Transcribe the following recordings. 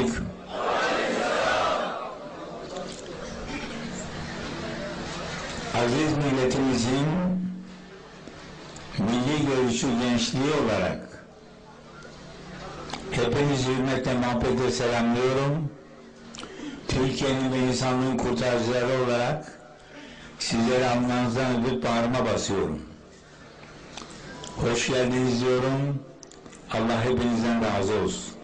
aleyküm. Aziz milletimizin milli görüşü gençliği olarak hepinizi hürmetle muhabbetle selamlıyorum. Türkiye'nin ve insanlığın kurtarıcıları olarak sizleri alnınızdan öpüp bağrıma basıyorum. Hoş geldiniz diyorum. Allah hepinizden razı olsun.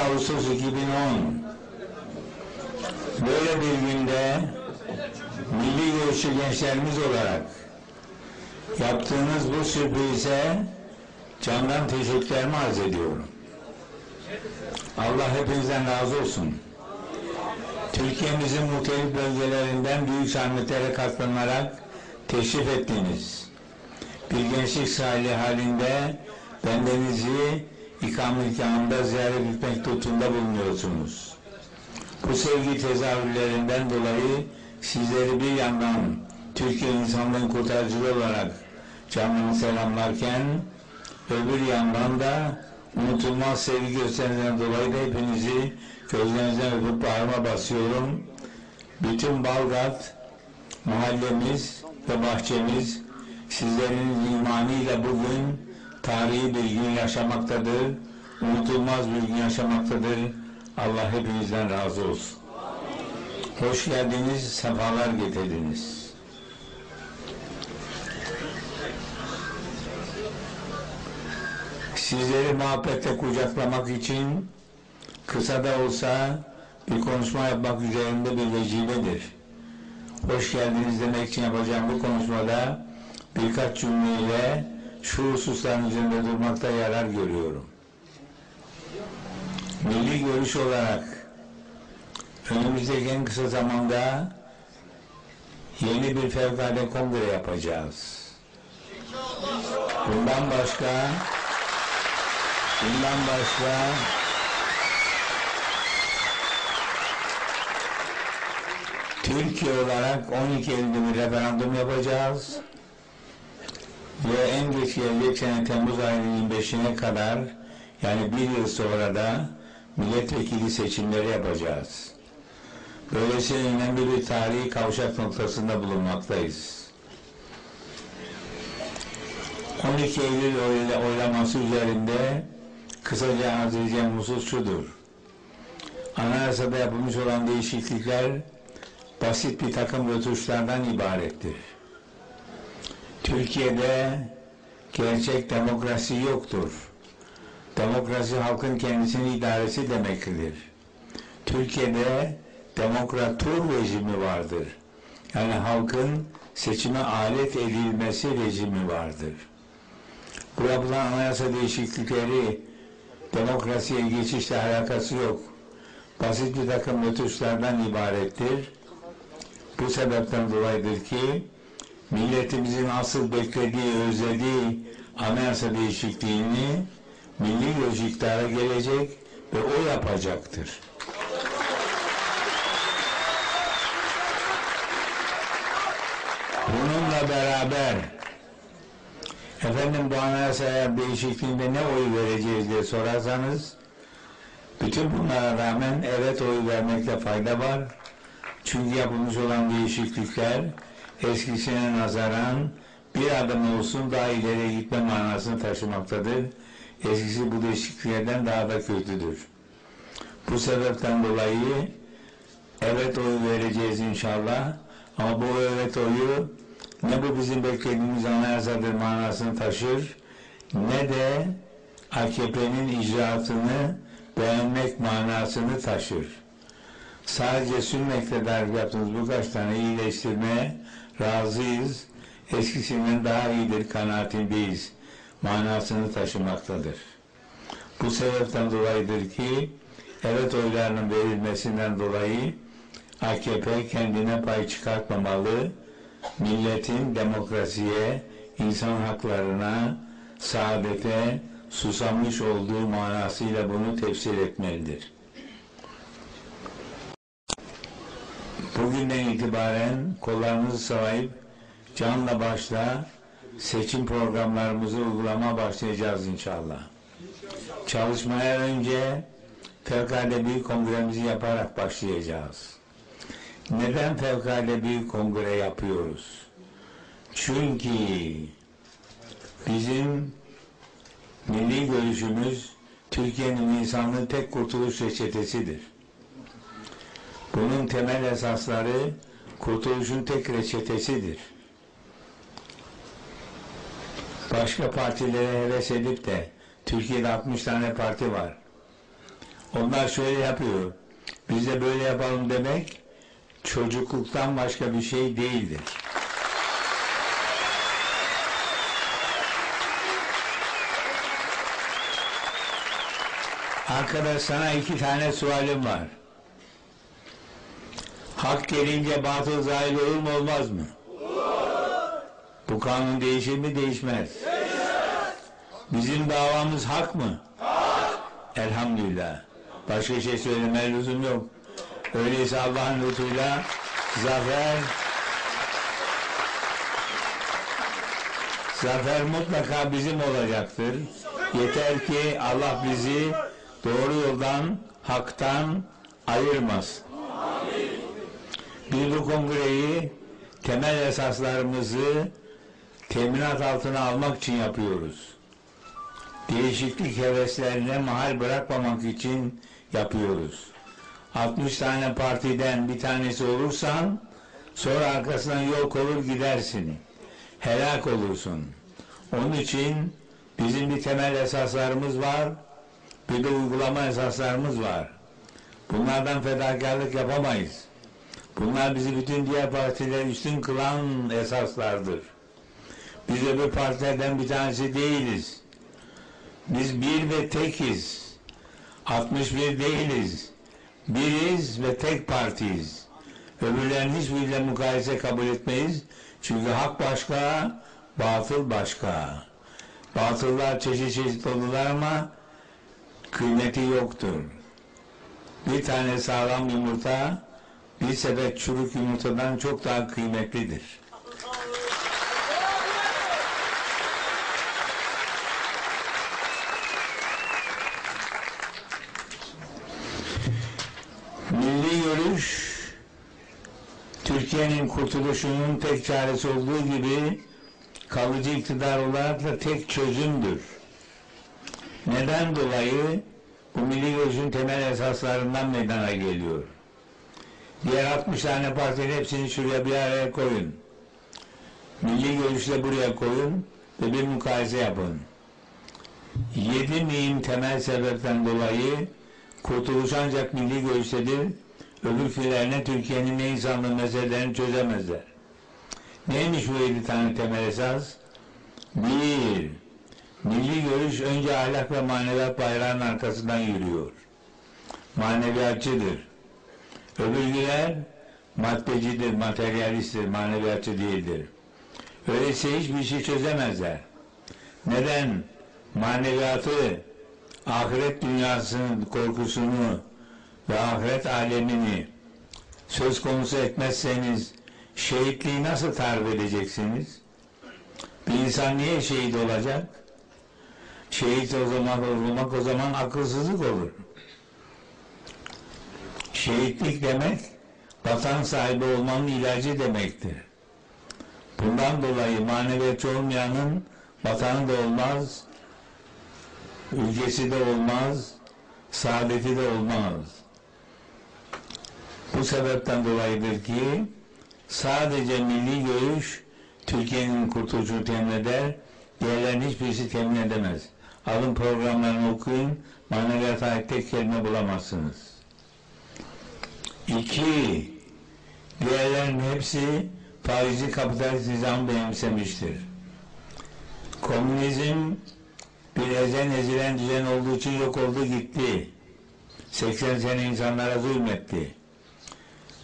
Ağustos 2010 böyle bir günde milli görüşçü gençlerimiz olarak yaptığınız bu sürprize candan teşekkürlerimi arz ediyorum. Allah hepinizden razı olsun. Türkiye'mizin muhtelif bölgelerinden büyük zahmetlere katlanarak teşrif ettiniz. Bir gençlik sahili halinde bendenizi ikametgahında ziyaret etmek tutunda bulunuyorsunuz. Bu sevgi tezahürlerinden dolayı sizleri bir yandan Türkiye insanlığın kurtarıcısı olarak canını selamlarken öbür yandan da unutulmaz sevgi gösterilerinden dolayı da hepinizi gözlerinizden öpüp bağrıma basıyorum. Bütün Balgat mahallemiz ve bahçemiz sizlerin imanıyla bugün tarihi bir gün yaşamaktadır. Unutulmaz bir gün yaşamaktadır. Allah hepinizden razı olsun. Hoş geldiniz, sefalar getirdiniz. Sizleri muhabbetle kucaklamak için kısa da olsa bir konuşma yapmak üzerinde bir vecibedir. Hoş geldiniz demek için yapacağım bu konuşmada birkaç cümleyle şu hususların üzerinde durmakta yarar görüyorum. Milli görüş olarak önümüzdeki en kısa zamanda yeni bir fevkalade kongre yapacağız. Bundan başka bundan başka Türkiye olarak 12 Eylül'de bir referandum yapacağız ve en geç sene Temmuz ayının 25'ine kadar yani bir yıl sonra da milletvekili seçimleri yapacağız. Böylesine önemli bir tarihi kavşak noktasında bulunmaktayız. 12 Eylül oylaması üzerinde kısaca edeceğim husus şudur. Anayasada yapılmış olan değişiklikler basit bir takım rötuşlardan ibarettir. Türkiye'de gerçek demokrasi yoktur. Demokrasi halkın kendisini idaresi demektir. Türkiye'de demokratur rejimi vardır. Yani halkın seçime alet edilmesi rejimi vardır. Bu yapılan anayasa değişiklikleri demokrasiye geçişle alakası yok. Basit bir takım nütuşlardan ibarettir. Bu sebepten dolayıdır ki milletimizin asıl beklediği, özlediği anayasa değişikliğini milli görüş iktidara gelecek ve o yapacaktır. Bununla beraber efendim bu anayasa değişikliğinde ne oy vereceğiz diye sorarsanız bütün bunlara rağmen evet oy vermekte fayda var. Çünkü yapılmış olan değişiklikler eskisine nazaran bir adım olsun daha ileriye gitme manasını taşımaktadır. Eskisi bu değişikliklerden daha da kötüdür. Bu sebepten dolayı evet oy vereceğiz inşallah ama bu evet oyu ne bu bizim beklediğimiz anayasadır manasını taşır ne de AKP'nin icraatını beğenmek manasını taşır. Sadece sünnetle darbe yaptığımız bu kaç tane iyileştirmeye razıyız. Eskisinden daha iyidir kanaatindeyiz manasını taşımaktadır. Bu sebepten dolayıdır ki evet oylarının verilmesinden dolayı AKP kendine pay çıkartmamalı, milletin demokrasiye, insan haklarına, saadete susamış olduğu manasıyla bunu tefsir etmelidir. Bugünden itibaren kollarınızı sıvayıp canla başla seçim programlarımızı uygulama başlayacağız inşallah. Çalışmaya önce fevkalade büyük kongremizi yaparak başlayacağız. Neden fevkalade büyük kongre yapıyoruz? Çünkü bizim milli görüşümüz Türkiye'nin insanlığı tek kurtuluş reçetesidir. Bunun temel esasları kurtuluşun tek reçetesidir. Başka partilere heves edip de Türkiye'de 60 tane parti var. Onlar şöyle yapıyor. Biz de böyle yapalım demek çocukluktan başka bir şey değildir. Arkadaş sana iki tane sualim var. Hak gelince batıl zahil olur mu olmaz mı? Bu kanun değişir mi değişmez. Bizim davamız hak mı? Elhamdülillah. Başka şey söylemeye lüzum yok. Öyleyse Allah'ın lütfuyla zafer zafer mutlaka bizim olacaktır. Yeter ki Allah bizi doğru yoldan, haktan ayırmaz. Bu kongreyi temel esaslarımızı teminat altına almak için yapıyoruz. Değişiklik heveslerine mahal bırakmamak için yapıyoruz. 60 tane partiden bir tanesi olursan sonra arkasından yol olur gidersin. Helak olursun. Onun için bizim bir temel esaslarımız var. Bir de uygulama esaslarımız var. Bunlardan fedakarlık yapamayız. Bunlar bizi bütün diğer partiler üstün kılan esaslardır. Biz öbür partilerden bir tanesi değiliz. Biz bir ve tekiz. 61 değiliz. Biriz ve tek partiyiz. Öbürlerin hiçbiriyle mukayese kabul etmeyiz. Çünkü hak başka, batıl başka. Batıllar çeşit çeşit olurlar ama kıymeti yoktur. Bir tane sağlam yumurta bir sepet çürük yumurtadan çok daha kıymetlidir. Milli görüş Türkiye'nin kurtuluşunun tek çaresi olduğu gibi kalıcı iktidar olarak da tek çözümdür. Neden dolayı bu milli görüşün temel esaslarından meydana geliyor. Diğer 60 tane partinin hepsini şuraya bir araya koyun. Milli görüşle buraya koyun ve bir mukayese yapın. Yedi mühim temel sebepten dolayı kurtuluş ancak milli görüştedir. Öbürkülerine Türkiye'nin ne insanlığı meselelerini çözemezler. Neymiş bu yedi tane temel esas? Bir, milli görüş önce ahlak ve maneviyat bayrağının arkasından yürüyor. Maneviyatçıdır. Öbürgüler maddecidir, materyalisttir, maneviyatçı değildir. Öyleyse hiçbir şey çözemezler. Neden? Maneviyatı, ahiret dünyasının korkusunu ve ahiret alemini söz konusu etmezseniz şehitliği nasıl tarif edeceksiniz? Bir insan niye şehit olacak? Şehit o olmak o zaman akılsızlık olur. Şehitlik demek vatan sahibi olmanın ilacı demektir. Bundan dolayı maneviyatçı olmayanın vatanı da olmaz, ülkesi de olmaz, saadeti de olmaz. Bu sebepten dolayıdır ki sadece milli görüş Türkiye'nin kurtuluşunu temin eder, diğerlerin hiçbirisi temin edemez. Alın programlarını okuyun, maneviyata ait tek kelime bulamazsınız. İki, diğerlerin hepsi faizli kapitalist nizam benimsemiştir. Komünizm bir ezen ezilen düzen olduğu için yok oldu gitti. 80 sene insanlara zulmetti.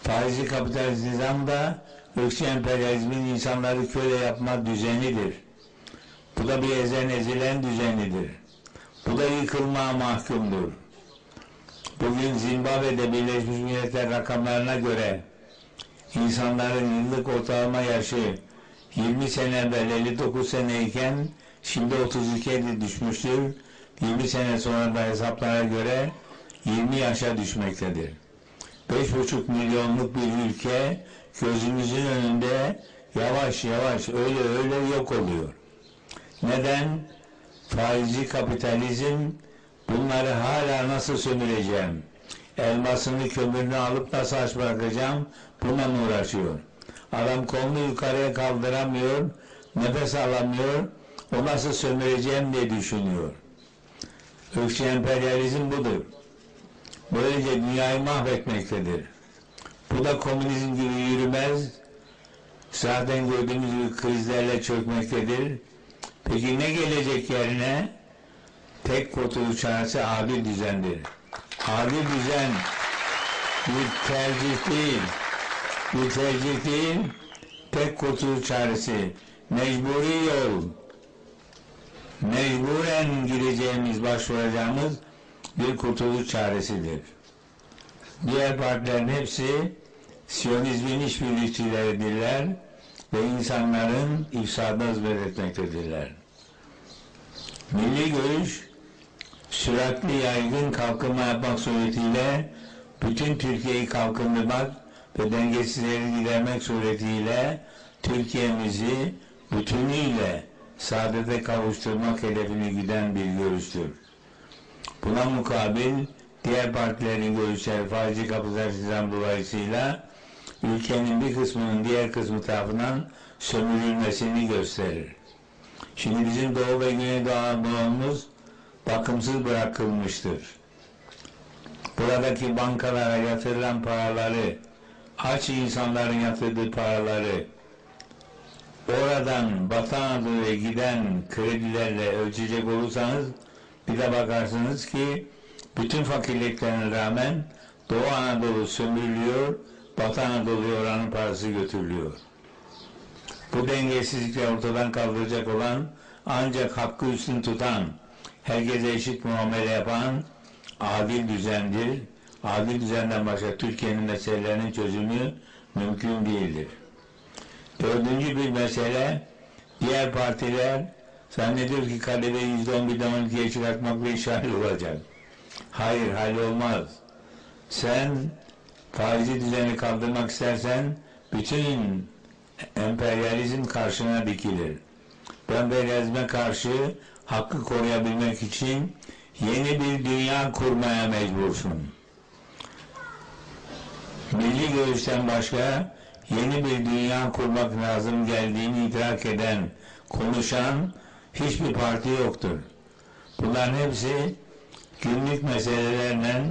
Faizli kapitalist nizam da ırkçı emperyalizmin insanları köle yapma düzenidir. Bu da bir ezen ezilen düzenidir. Bu da yıkılmaya mahkumdur. Bugün Zimbabwe'de Birleşmiş Milletler rakamlarına göre insanların yıllık ortalama yaşı 20 sene evvel 59 seneyken şimdi 32'ye düşmüştür. 20 sene sonra da hesaplara göre 20 yaşa düşmektedir. 5,5 milyonluk bir ülke gözümüzün önünde yavaş yavaş öyle öyle yok oluyor. Neden? Faizci kapitalizm bunları hala nasıl sömüreceğim? Elmasını kömürünü alıp nasıl aç bırakacağım? Bununla uğraşıyor. Adam kolunu yukarıya kaldıramıyor, nefes alamıyor, o nasıl sömüreceğim diye düşünüyor. Irkçı emperyalizm budur. Böylece dünyayı mahvetmektedir. Bu da komünizm gibi yürümez. Zaten gördüğümüz gibi krizlerle çökmektedir. Peki ne gelecek yerine? Tek kurtuluş çaresi adil düzendir. Adil düzen bir tercih değil, bir tercih değil, tek kurtuluş çaresi, mecburi yol, mecburen gireceğimiz, başvuracağımız bir kurtuluş çaresidir. Diğer partilerin hepsi Siyonizmin işbirlikçileridirler ve insanların ifsadına hizmet etmektedirler. Milli görüş süratli yaygın kalkınma yapmak suretiyle bütün Türkiye'yi kalkındırmak ve dengesizleri gidermek suretiyle Türkiye'mizi bütünüyle saadete kavuşturmak hedefini güden bir görüştür. Buna mukabil diğer partilerin görüşleri kapitalist nizam dolayısıyla ülkenin bir kısmının diğer kısmı tarafından sömürülmesini gösterir. Şimdi bizim Doğu ve Güneydoğu Anadolu'muz bakımsız bırakılmıştır. Buradaki bankalara yatırılan paraları, aç insanların yatırdığı paraları, oradan Batı Anadolu'ya giden kredilerle ölçecek olursanız bir de bakarsınız ki bütün fakirliklerine rağmen Doğu Anadolu sömürülüyor, Batı Anadolu'ya oranın parası götürülüyor. Bu dengesizlikleri ortadan kaldıracak olan ancak hakkı üstün tutan, herkese eşit muamele yapan adil düzendir. Adil düzenden başka Türkiye'nin meselelerinin çözümü mümkün değildir. Dördüncü bir mesele, diğer partiler zannediyor ki kaderi yüzde on birden on ikiye çıkartmakla iş olacak. Hayır, hallolmaz. Sen faizi düzeni kaldırmak istersen bütün emperyalizm karşına dikilir. Bu emperyalizme karşı hakkı koruyabilmek için yeni bir dünya kurmaya mecbursun. Milli görüşten başka yeni bir dünya kurmak lazım geldiğini idrak eden, konuşan hiçbir parti yoktur. Bunların hepsi günlük meselelerle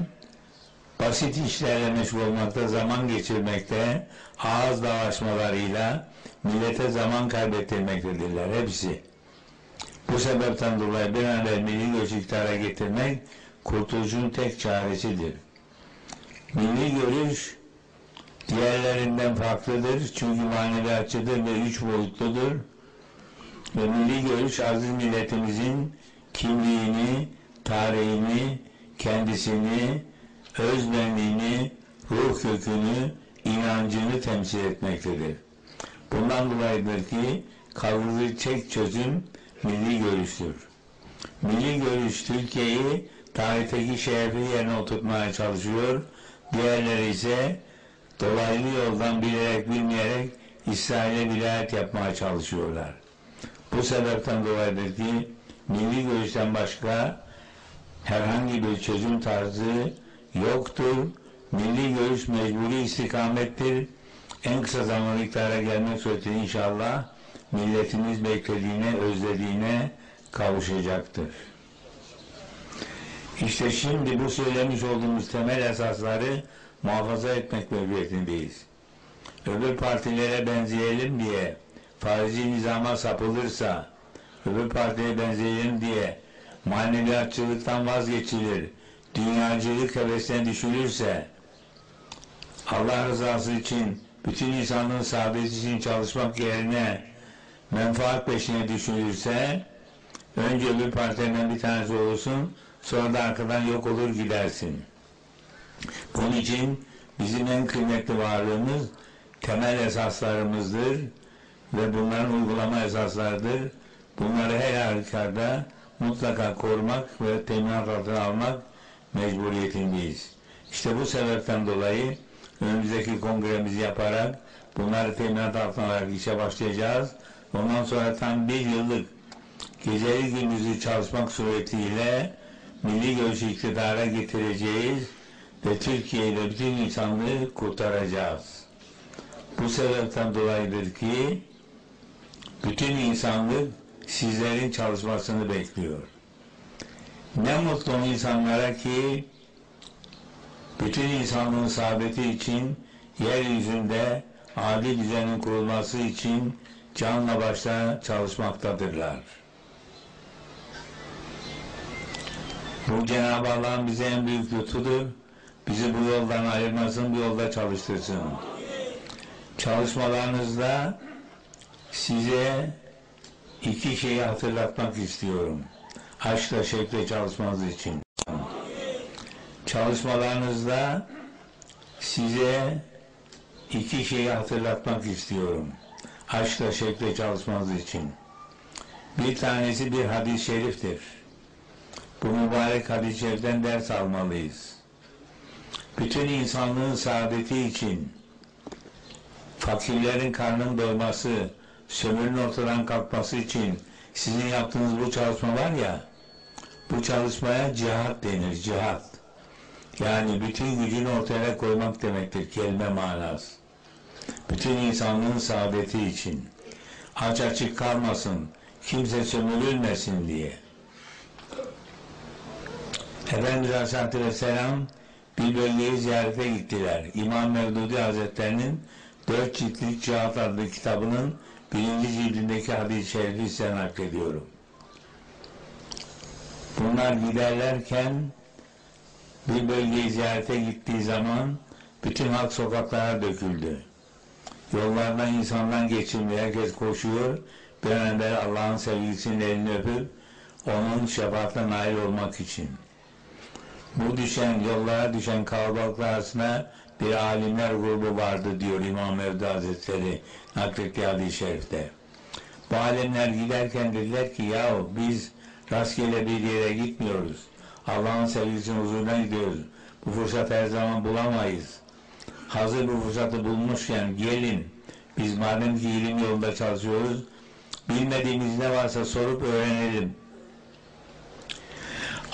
basit işlerle meşgul olmakta, zaman geçirmekte, ağız dalaşmalarıyla millete zaman kaybettirmektedirler hepsi. Bu sebepten dolayı bir an milli görüş iktidara getirmek kurtuluşun tek çaresidir. Milli görüş diğerlerinden farklıdır çünkü maneviyatçıdır ve üç boyutludur. Ve milli görüş aziz milletimizin kimliğini, tarihini, kendisini, özbenliğini, ruh kökünü, inancını temsil etmektedir. Bundan dolayıdır ki tek çözüm milli görüştür. Milli görüş Türkiye'yi tarihteki şerefi yerine oturtmaya çalışıyor. Diğerleri ise dolaylı yoldan bilerek bilmeyerek İsrail'e vilayet yapmaya çalışıyorlar. Bu sebepten dolayıdır ki milli görüşten başka herhangi bir çözüm tarzı yoktur. Milli görüş mecburi istikamettir. En kısa zamanda iktidara gelmek suretiyle inşallah milletimiz beklediğine, özlediğine kavuşacaktır. İşte şimdi bu söylemiş olduğumuz temel esasları muhafaza etmek mecburiyetindeyiz. Öbür partilere benzeyelim diye faizi nizama sapılırsa, öbür partiye benzeyelim diye maneviyatçılıktan vazgeçilir, dünyacılık hevesine düşülürse, Allah rızası için, bütün insanlığın saadeti için çalışmak yerine menfaat peşine düşülürse, önce öbür partilerden bir tanesi olursun, sonra da arkadan yok olur gidersin. Bunun için bizim en kıymetli varlığımız temel esaslarımızdır ve bunların uygulama esaslarıdır. Bunları her halükarda mutlaka korumak ve teminat altına almak mecburiyetindeyiz. İşte bu sebepten dolayı önümüzdeki kongremizi yaparak bunları teminat altına alarak işe başlayacağız. Ondan sonra tam bir yıllık geceli gündüzü çalışmak suretiyle milli görüşü iktidara getireceğiz ve Türkiye ile bütün insanlığı kurtaracağız. Bu sebepten dolayıdır ki bütün insanlık sizlerin çalışmasını bekliyor. Ne mutlu insanlara ki bütün insanlığın saadeti için yeryüzünde adil düzenin kurulması için canla başla çalışmaktadırlar. Bu Cenab-ı Allah'ın bize en büyük lütfudur. Bizi bu yoldan ayırmasın, bu yolda çalıştırsın. Çalışmalarınızda size iki şeyi hatırlatmak istiyorum. Aşkla şevkle çalışmanız için. Çalışmalarınızda size iki şeyi hatırlatmak istiyorum. Aşkla şevkle çalışmanız için. Bir tanesi bir hadis-i şeriftir. Bu mübarek hadis-i şeriften ders almalıyız. Bütün insanlığın saadeti için fakirlerin karnın doyması, sömürün ortadan kalkması için sizin yaptığınız bu çalışma var ya, bu çalışmaya cihat denir, cihat. Yani bütün gücünü ortaya koymak demektir kelime manası. Bütün insanlığın saadeti için. Aç açık kalmasın, kimse sömürülmesin diye. Efendimiz Aleyhisselatü Vesselam bir bölgeyi ziyarete gittiler. İmam Mevdudi Hazretlerinin Dört Ciltlik Cihat adlı kitabının birinci cildindeki hadis-i şerifi size naklediyorum. Bunlar giderlerken bir bölgeyi ziyarete gittiği zaman bütün halk sokaklara döküldü. Yollardan insandan geçilmiyor, herkes koşuyor. Bir an evvel Allah'ın sevgilisinin elini öpüp onun şefaatine nail olmak için. Bu düşen, yollara düşen kalabalıklar arasında bir alimler grubu vardı diyor İmam Mevdu Hazretleri naklettiği hadis-i şerifte. Bu alimler giderken dediler ki yahu biz rastgele bir yere gitmiyoruz. Allah'ın sevgisinin huzuruna gidiyoruz. Bu fırsat her zaman bulamayız. Hazır bu fırsatı bulmuşken gelin biz madem ki ilim yolunda çalışıyoruz bilmediğimiz ne varsa sorup öğrenelim.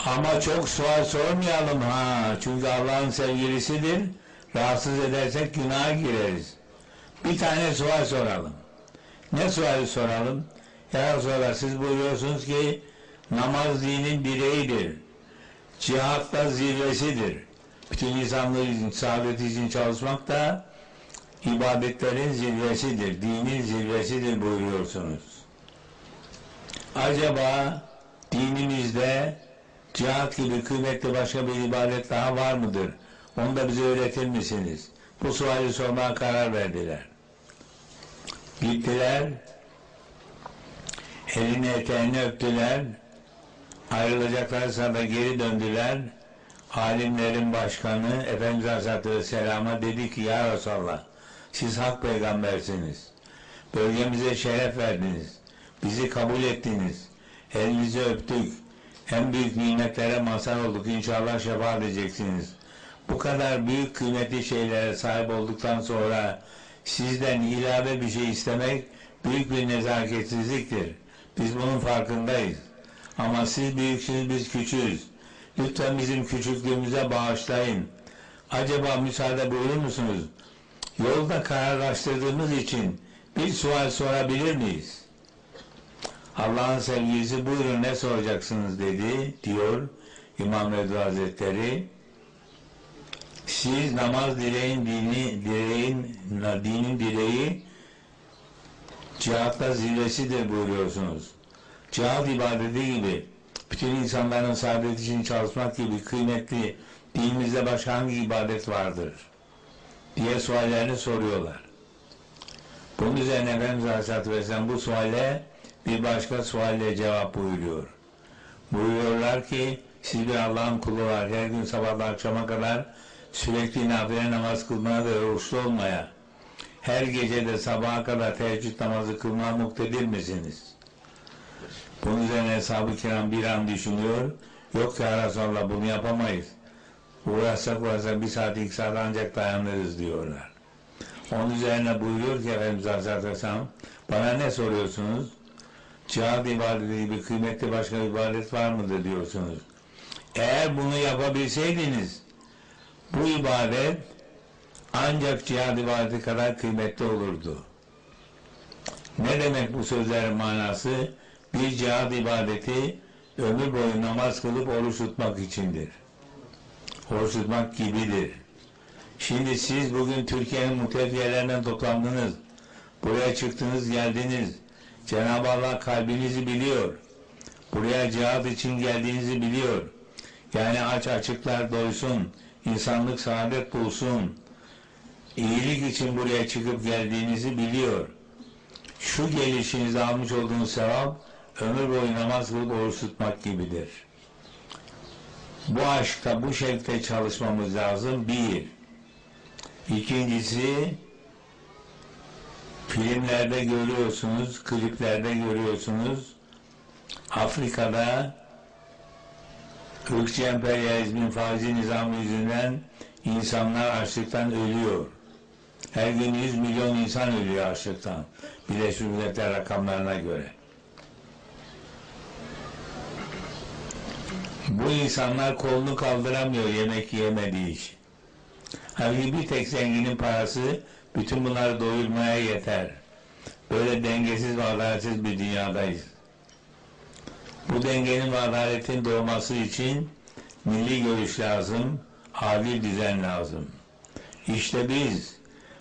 Ama çok sual sormayalım ha. Çünkü Allah'ın sevgilisidir. Rahatsız edersek günaha gireriz. Bir tane sual soralım. Ne suali soralım? Ya Resulallah siz buyuruyorsunuz ki namaz dinin direğidir. Cihat da zirvesidir. Bütün insanlığın saadeti için çalışmak da ibadetlerin zirvesidir. Dinin zirvesidir buyuruyorsunuz. Acaba dinimizde cihat gibi kıymetli başka bir ibadet daha var mıdır? Onu da bize öğretir misiniz? Bu suali sormaya karar verdiler. Gittiler, elini eteğini öptüler, ayrılacaklar sırada geri döndüler. Alimlerin başkanı Efendimiz Aleyhisselatü Vesselam'a dedi ki Ya Resulallah siz hak peygambersiniz. Bölgemize şeref verdiniz. Bizi kabul ettiniz. Elinizi öptük. En büyük nimetlere mazhar olduk. İnşallah şefaat edeceksiniz. Bu kadar büyük kıymetli şeylere sahip olduktan sonra sizden ilave bir şey istemek büyük bir nezaketsizliktir. Biz bunun farkındayız. Ama siz büyüksünüz, biz küçüğüz. Lütfen bizim küçüklüğümüze bağışlayın. Acaba müsaade buyurur musunuz? Yolda kararlaştırdığımız için bir sual sorabilir miyiz? Allah'ın sevgilisi buyurun ne soracaksınız dedi diyor İmam Ebu Hazretleri. Siz namaz dileğin dini dileğin dinin dileği cihatla zirvesidir buyuruyorsunuz. Cihat ibadeti gibi bütün insanların saadet için çalışmak gibi kıymetli dinimizde başka hangi ibadet vardır? diye suallerini soruyorlar. Bunun üzerine Efendimiz Aleyhisselatü Vesselam bu suale bir başka sualle cevap buyuruyor. Buyuruyorlar ki siz bir Allah'ın kulu var. Her gün sabahla akşama kadar sürekli nafile namaz kılmaya ve oruçlu olmaya, her gece de sabaha kadar teheccüd namazı kılmaya muktedir misiniz? Bunun üzerine Eshab-ı Kiram bir an düşünüyor. Yok ya Resulallah bunu yapamayız. Uğraşsak uğraşsak bir saat iki saat ancak dayanırız diyorlar. Onun üzerine buyuruyor ki Efendimiz Aleyhisselatü Vesselam bana ne soruyorsunuz? Cihad ibadeti gibi kıymetli başka ibadet var mıdır diyorsunuz. Eğer bunu yapabilseydiniz bu ibadet ancak cihad ibadeti kadar kıymetli olurdu. Ne demek bu sözlerin manası? Bir cihad ibadeti ömür boyu namaz kılıp oruç tutmak içindir. Oruç tutmak gibidir. Şimdi siz bugün Türkiye'nin muhtelif yerlerinden toplandınız. Buraya çıktınız, geldiniz. Cenab-ı Allah kalbinizi biliyor. Buraya cihad için geldiğinizi biliyor. Yani aç açıklar doysun, insanlık saadet bulsun. İyilik için buraya çıkıp geldiğinizi biliyor. Şu gelişinizde almış olduğunuz sevap, ömür boyu namaz kılıp oruç tutmak gibidir. Bu aşkta, bu şevkte çalışmamız lazım. Bir. İkincisi, filmlerde görüyorsunuz, kliplerde görüyorsunuz. Afrika'da ırkçı emperyalizmin faizi nizamı yüzünden insanlar açlıktan ölüyor. Her gün 100 milyon insan ölüyor açlıktan. Birleşmiş Milletler rakamlarına göre. Bu insanlar kolunu kaldıramıyor yemek yemediği için. Halbuki bir tek zenginin parası bütün bunları doyurmaya yeter. Böyle dengesiz ve adaletsiz bir dünyadayız. Bu dengenin ve adaletin doğması için milli görüş lazım, adil düzen lazım. İşte biz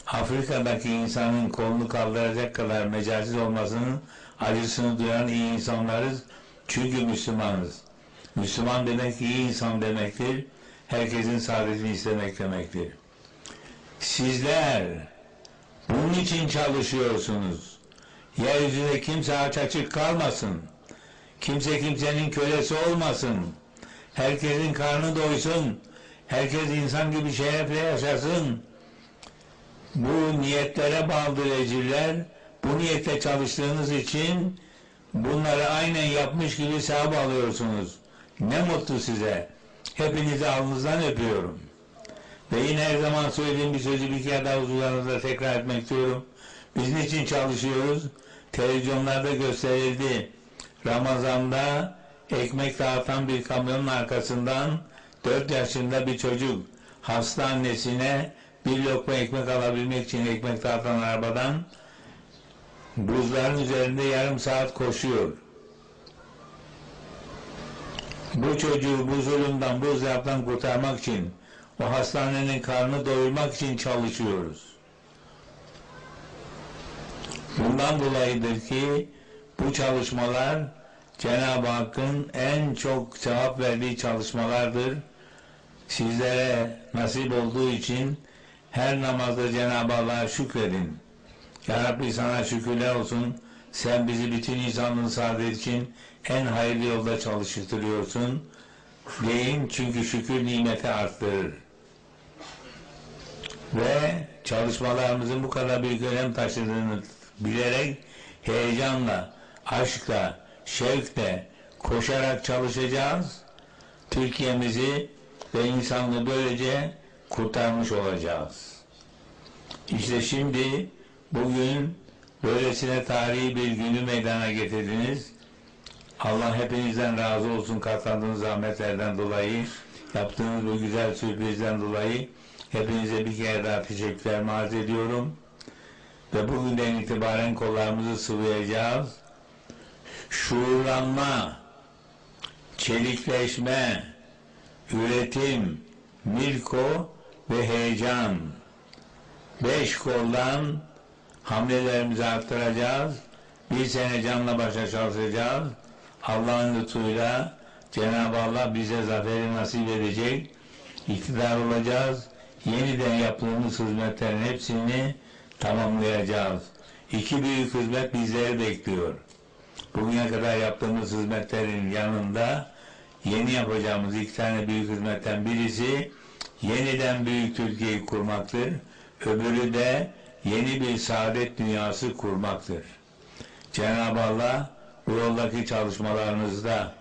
Afrika'daki insanın kolunu kaldıracak kadar mecaziz olmasının acısını duyan iyi insanlarız. Çünkü Müslümanız. Müslüman demek iyi insan demektir. Herkesin saadetini istemek demektir. Sizler bunun için çalışıyorsunuz. Yeryüzünde kimse aç açık kalmasın. Kimse kimsenin kölesi olmasın. Herkesin karnı doysun. Herkes insan gibi şerefle yaşasın. Bu niyetlere bağlı ecirler, bu niyette çalıştığınız için bunları aynen yapmış gibi sevap alıyorsunuz. Ne mutlu size. Hepinizi alnınızdan öpüyorum. Ve yine her zaman söylediğim bir sözü bir kere daha huzurlarınızda tekrar etmek istiyorum. Biz niçin çalışıyoruz? Televizyonlarda gösterildi. Ramazan'da ekmek dağıtan bir kamyonun arkasından 4 yaşında bir çocuk hasta annesine bir lokma ekmek alabilmek için ekmek dağıtan arabadan buzların üzerinde yarım saat koşuyor. Bu çocuğu bu zulümden, bu zaptan kurtarmak için, o hastanenin karnını doyurmak için çalışıyoruz. Bundan dolayıdır ki bu çalışmalar Cenab-ı Hakk'ın en çok cevap verdiği çalışmalardır. Sizlere nasip olduğu için her namazda Cenab-ı Allah'a şükredin. Ya Rabbi sana şükürler olsun. Sen bizi bütün insanlığın saadet için en hayırlı yolda çalıştırıyorsun. Deyin çünkü şükür nimeti arttırır. Ve çalışmalarımızın bu kadar büyük önem taşıdığını bilerek heyecanla, aşkla, şevkle, koşarak çalışacağız. Türkiye'mizi ve insanlığı böylece kurtarmış olacağız. İşte şimdi bugün böylesine tarihi bir günü meydana getirdiniz. Allah hepinizden razı olsun katlandığınız zahmetlerden dolayı, yaptığınız bu güzel sürprizden dolayı hepinize bir kere daha teşekkürler arz ediyorum. Ve bugünden itibaren kollarımızı sıvayacağız. Şuurlanma, çelikleşme, üretim, milko ve heyecan. Beş koldan hamlelerimizi arttıracağız. Bir sene canla başa çalışacağız. Allah'ın lütfuyla Cenab-ı Allah bize zaferi nasip edecek. İktidar olacağız. Yeniden yaptığımız hizmetlerin hepsini tamamlayacağız. İki büyük hizmet bizleri bekliyor. Bugüne kadar yaptığımız hizmetlerin yanında yeni yapacağımız iki tane büyük hizmetten birisi yeniden büyük Türkiye'yi kurmaktır. Öbürü de yeni bir saadet dünyası kurmaktır. Cenab-ı Allah bu yoldaki çalışmalarınızda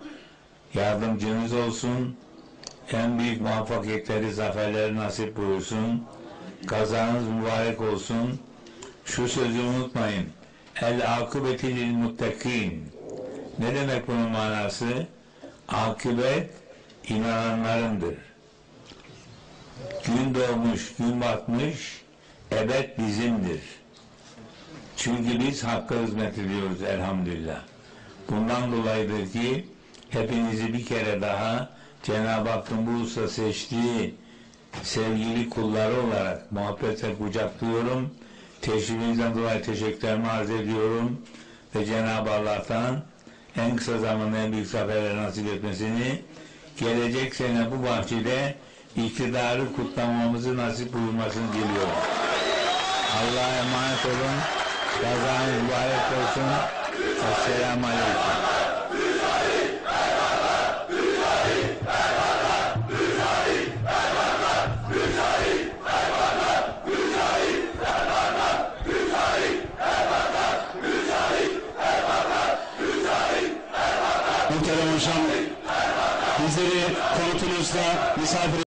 yardımcınız olsun. En büyük muvaffakiyetleri, zaferleri nasip buyursun. Kazanız mübarek olsun. Şu sözü unutmayın. El akıbeti lil muttakin. Ne demek bunun manası? Akıbet inananlarındır. Gün doğmuş, gün batmış, ebed bizimdir. Çünkü biz Hakk'a hizmet ediyoruz elhamdülillah. Bundan dolayıdır ki hepinizi bir kere daha Cenab-ı Hakk'ın bu usta seçtiği sevgili kulları olarak muhabbetle kucaklıyorum. Teşrifinizden dolayı teşekkürlerimi arz ediyorum. Ve Cenab-ı Allah'tan en kısa zamanda en büyük zaferler nasip etmesini gelecek sene bu bahçede iktidarı kutlamamızı nasip buyurmasını diliyorum. Allah'a emanet olun. Kazanız mübarek olsun. Esselamu Aleyküm.